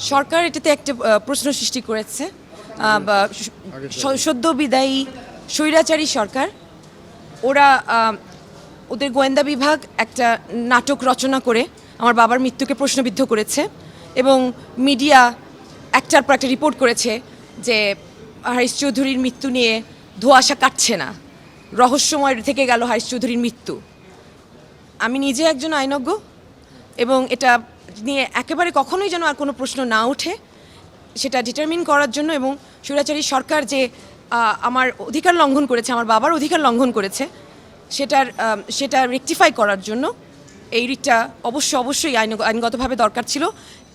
সরকার এটাতে একটা প্রশ্ন সৃষ্টি করেছে। সদ্য বিদায়ী স্বৈরাচারী সরকার, ওরা ওদের গোয়েন্দা বিভাগ একটা নাটক রচনা করে আমার বাবার মৃত্যুকে প্রশ্নবিদ্ধ করেছে এবং মিডিয়া একটার পর একটা রিপোর্ট করেছে যে হারিশ চৌধুরীর মৃত্যু নিয়ে ধোঁয়াশা কাটছে না। রহস্যময় থেকে গেল হারিশ চৌধুরীর মৃত্যু। আমি নিজে একজন আইনজ্ঞ এবং এটা নিয়ে একেবারে কখনোই যেন আর কোনো প্রশ্ন না ওঠে, সেটা ডিটারমিন করার জন্য এবং স্বৈরাচারী সরকার যে আমার অধিকার লঙ্ঘন করেছে, আমার বাবার অধিকার লঙ্ঘন করেছে, সেটার সেটা রেকটিফাই করার জন্য এই রিটটা অবশ্য, অবশ্যই আইন, আইনগতভাবে দরকার ছিল।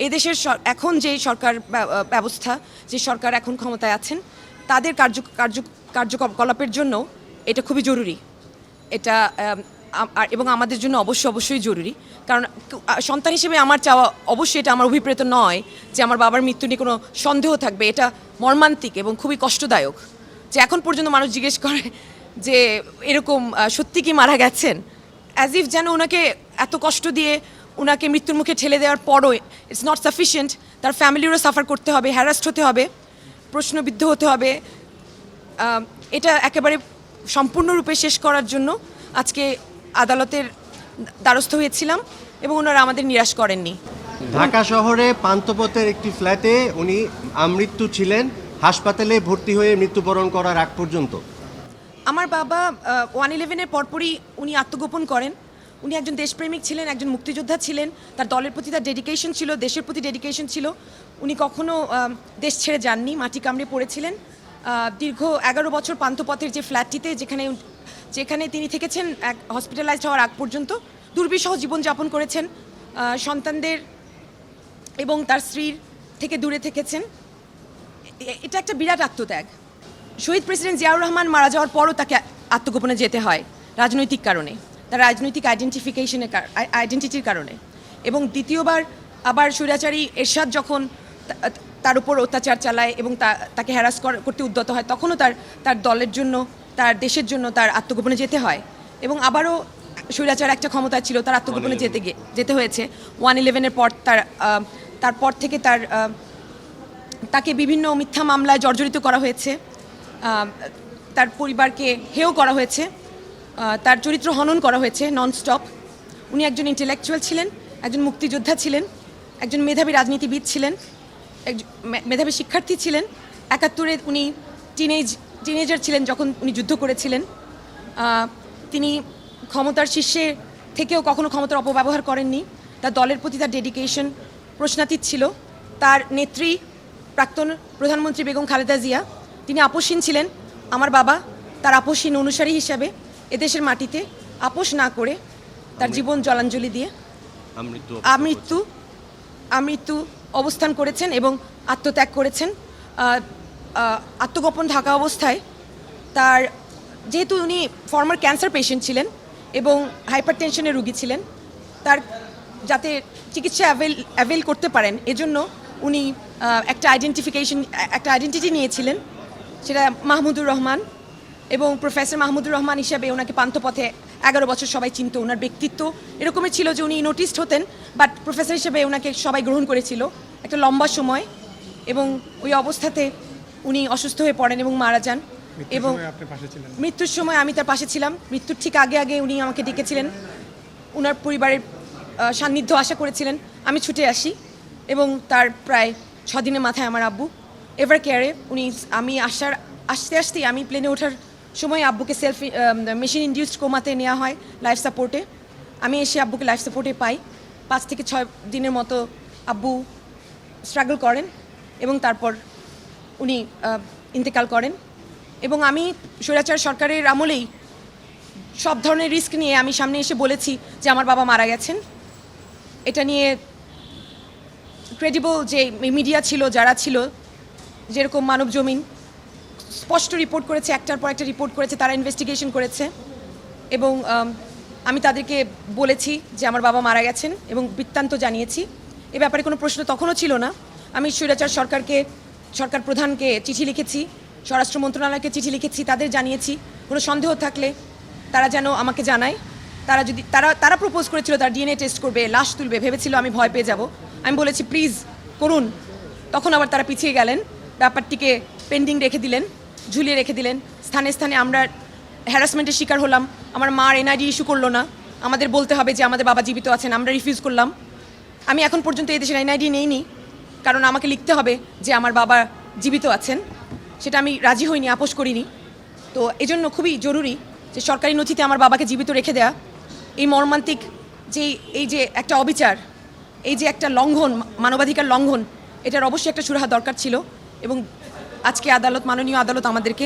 এদেশের এখন যে সরকার ব্যবস্থা, যে সরকার এখন ক্ষমতায় আছেন, তাদের কার্য কার্য কার্যকলাপের জন্য এটা খুবই জরুরি। এটা এবং আমাদের জন্য অবশ্যই অবশ্যই জরুরি। কারণ সন্তান হিসেবে আমার চাওয়া অবশ্যই এটা আমার অভিপ্রেত নয় যে আমার বাবার মৃত্যু নিয়ে কোনো সন্দেহ থাকবে। এটা মর্মান্তিক এবং খুবই কষ্টদায়ক। যে এখন পর্যন্ত মানুষ জিজ্ঞেস করে যে এরকম সত্যি কি মারা গেছেন? অ্যাজ ইফ যেন ওনাকে এত কষ্ট দিয়ে ওনাকে মৃত্যুর মুখে ঠেলে দেওয়ার পরও ইটস নট সাফিসিয়েন্ট তার ফ্যামিলিরও সাফার করতে হবে হ্যারাস্ট হতে হবে, প্রশ্নবিদ্ধ হতে হবে। এটা একেবারে সম্পূর্ণরূপে শেষ করার জন্য আজকে আদালতের দ্বারস্থ হয়েছিলাম এবং ওনারা আমাদের নিরাশ করেননি। ঢাকা শহরে পান্থপথের একটি ফ্ল্যাটে উনি আমৃত্যু ছিলেন হাসপাতালে ভর্তি হয়ে মৃত্যুবরণ করার আগ পর্যন্ত। আমার বাবা ওয়ান ইলেভেনের পরপরই উনি আত্মগোপন করেন। উনি একজন দেশপ্রেমিক ছিলেন একজন মুক্তিযোদ্ধা ছিলেন। তার দলের প্রতি তার ডেডিকেশন ছিল দেশের প্রতি ডেডিকেশন ছিল। উনি কখনো দেশ ছেড়ে যাননি মাটি কামড়ে পড়েছিলেন। দীর্ঘ এগারো বছর পান্থপথের যে ফ্ল্যাটটিতে যেখানে যেখানে তিনি থেকেছেন এক হসপিটালাইজড হওয়ার আগ পর্যন্ত, দুর্বিষহ জীবনযাপন করেছেন সন্তানদের এবং তার স্ত্রীর থেকে দূরে থেকেছেন। এটা একটা বিরাট আত্মত্যাগ। শহীদ প্রেসিডেন্ট জিয়াউর রহমান মারা যাওয়ার পরও তাকে আত্মগোপনে যেতে হয়, রাজনৈতিক কারণে, তার রাজনৈতিক আইডেন্টিফিকেশনের আইডেন্টিটির কারণে। এবং দ্বিতীয়বার আবার স্বৈরাচারী এরশাদ যখন তার উপর অত্যাচার চালায় এবং তাকে হ্যারাস করতে উদ্যত হয়, তখনও তার তার দলের জন্য তার দেশের জন্য তার আত্মগোপনে যেতে হয়। এবং আবারও স্বৈরাচার একটা ক্ষমতা ছিল তার আত্মগোপনে যেতে গিয়ে, যেতে হয়েছে। ওয়ান ইলেভেনের পর তার তারপর থেকে তার তাকে বিভিন্ন মিথ্যা মামলায় জর্জরিত করা হয়েছে। তার পরিবারকে হেও করা হয়েছে। তার চরিত্র হনন করা হয়েছে নন স্টপ উনি একজন ইন্টেলেকচুয়াল ছিলেন, একজন মুক্তিযোদ্ধা ছিলেন, একজন মেধাবী রাজনীতিবিদ ছিলেন মেধাবী শিক্ষার্থী ছিলেন। একাত্তরে উনি টিনেজ টিনেজার ছিলেন যখন উনি যুদ্ধ করেছিলেন তিনি ক্ষমতার শীর্ষে থেকেও কখনো ক্ষমতার অপব্যবহার করেননি। তার দলের প্রতি তার ডেডিকেশন প্রশ্নাতীত ছিল। তার নেত্রী প্রাক্তন প্রধানমন্ত্রী বেগম খালেদা জিয়া তিনি আপোষহীন ছিলেন। আমার বাবা তার আপোষহীন অনুসারী হিসাবে এদেশের মাটিতে আপোষ না করে তার জীবন জলাঞ্জলি দিয়ে আমৃত্যু আমৃত্যু অবস্থান করেছেন এবং আত্মত্যাগ করেছেন। আত্মগোপন থাকা অবস্থায় তার, যেহেতু উনি ফর্মার ক্যান্সার পেশেন্ট ছিলেন এবং হাইপার টেনশনের রুগী ছিলেন, তার যাতে চিকিৎসা অ্যাভেল অ্যাভেল করতে পারেন, এজন্য উনি একটা আইডেন্টিফিকেশন একটা আইডেন্টিটি নিয়েছিলেন, সেটা মাহমুদুর রহমান এবং প্রফেসর মাহমুদুর রহমান হিসাবে ওনাকে পান্থপথে এগারো বছর সবাই চিনত, ওনার ব্যক্তিত্ব। এরকমই ছিল যে উনি নোটিসড হতেন বাট প্রফেসর হিসেবে ওনাকে সবাই গ্রহণ করেছিল। একটা লম্বা সময় এবং ওই অবস্থাতে উনি অসুস্থ হয়ে পড়েন এবং মারা যান। এবং মৃত্যুর সময় আমি তার পাশে ছিলাম। মৃত্যুর ঠিক আগে আগে উনি আমাকে ডেকেছিলেন। ওনার পরিবারের সান্নিধ্য আশা করেছিলেন। আমি ছুটে আসি এবং তার প্রায় ছদিনের মাথায় আমার আব্বু এভার কেয়ারে উনি আমি আসার আসতে আসতেই আমি প্লেনে ওঠার সময় আব্বুকে সেলফ মেশিন ইন্ডিউসড কোমাতে নেওয়া হয় লাইফ সাপোর্টে আমি এসে আব্বুকে লাইফ সাপোর্টে পাই। পাঁচ থেকে ছয় দিনের মতো আব্বু স্ট্রাগল করেন এবং তারপর উনি ইন্তেকাল করেন। এবং আমি স্বৈরাচার সরকারের আমলেই সব ধরনের রিস্ক নিয়ে আমি সামনে এসে বলেছি যে আমার বাবা মারা গেছেন। এটা নিয়ে ক্রেডিবল যে মিডিয়া ছিল, যারা ছিল, যেরকম মানব জমিন, স্পষ্ট রিপোর্ট করেছে, একটার পর একটা রিপোর্ট করেছে, তারা ইনভেস্টিগেশন করেছে। এবং আমি তাদেরকে বলেছি যে আমার বাবা মারা গেছেন এবং বৃত্তান্ত জানিয়েছি। এ ব্যাপারে কোনো প্রশ্ন তখনও ছিল না। আমি স্বৈরাচার সরকারকে সরকার প্রধানকে চিঠি লিখেছি, স্বরাষ্ট্র মন্ত্রণালয়কে চিঠি লিখেছি, তাদের জানিয়েছি, কোনো সন্দেহ থাকলে তারা যেন আমাকে জানায়। তারা যদি, তারা তারা প্রপোজ করেছিল তারা ডিএনএ টেস্ট করবে, লাশ তুলবে, ভেবেছিল আমি ভয় পেয়ে যাব। আমি বলেছি প্লিজ করুন। তখন আবার তারা পিছিয়ে গেলেন, ব্যাপারটিকে পেন্ডিং রেখে দিলেন, ঝুলিয়ে রেখে দিলেন। স্থানে স্থানে আমরা হ্যারাসমেন্টের শিকার হলাম। আমার মার এনআইডি ইস্যু করল না। আমাদের বলতে হবে যে, আমাদের বাবা জীবিত আছেন, আমরা রিফিউজ করলাম। আমি এখন পর্যন্ত এই দেশের এনআইডি নেইনি। কারণ আমাকে লিখতে হবে যে আমার বাবা জীবিত আছেন। সেটা আমি রাজি হইনি, আপোষ করিনি। তো এজন্য খুবই জরুরি যে সরকারি নথিতে আমার বাবাকে জীবিত রেখে দেয়া। এই মর্মান্তিক যে, এই যে একটা অবিচার, এই যে একটা লঙ্ঘন, মানবাধিকার লঙ্ঘন, এটার অবশ্যই একটা সুরাহা দরকার ছিল। এবং আজকে আদালত, মাননীয় আদালত আমাদেরকে